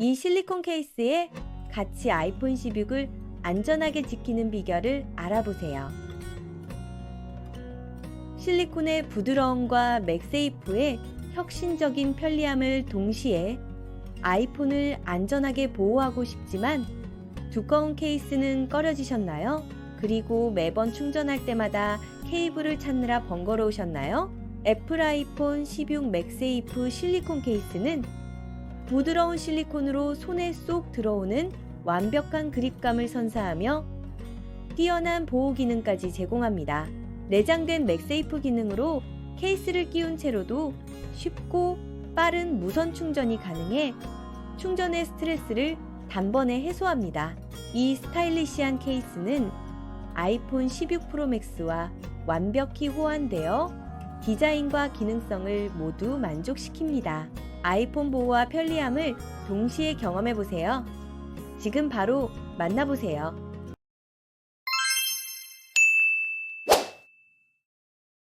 이 실리콘 케이스에 같이 아이폰 16을 안전하게 지키는 비결을 알아보세요. 실리콘의 부드러움과 맥세이프의 혁신적인 편리함을 동시에 아이폰을 안전하게 보호하고 싶지만 두꺼운 케이스는 꺼려지셨나요? 그리고 매번 충전할 때마다 케이블을 찾느라 번거로우셨나요? 애플 아이폰 16 맥세이프 실리콘 케이스는 부드러운 실리콘으로 손에 쏙 들어오는 완벽한 그립감을 선사하며 뛰어난 보호 기능까지 제공합니다. 내장된 맥세이프 기능으로 케이스를 끼운 채로도 쉽고 빠른 무선 충전이 가능해 충전의 스트레스를 단번에 해소합니다. 이 스타일리시한 케이스는 아이폰 16 프로 맥스와 완벽히 호환되어 디자인과 기능성을 모두 만족시킵니다. 아이폰 보호와 편리함을 동시에 경험해 보세요. 지금 바로 만나보세요.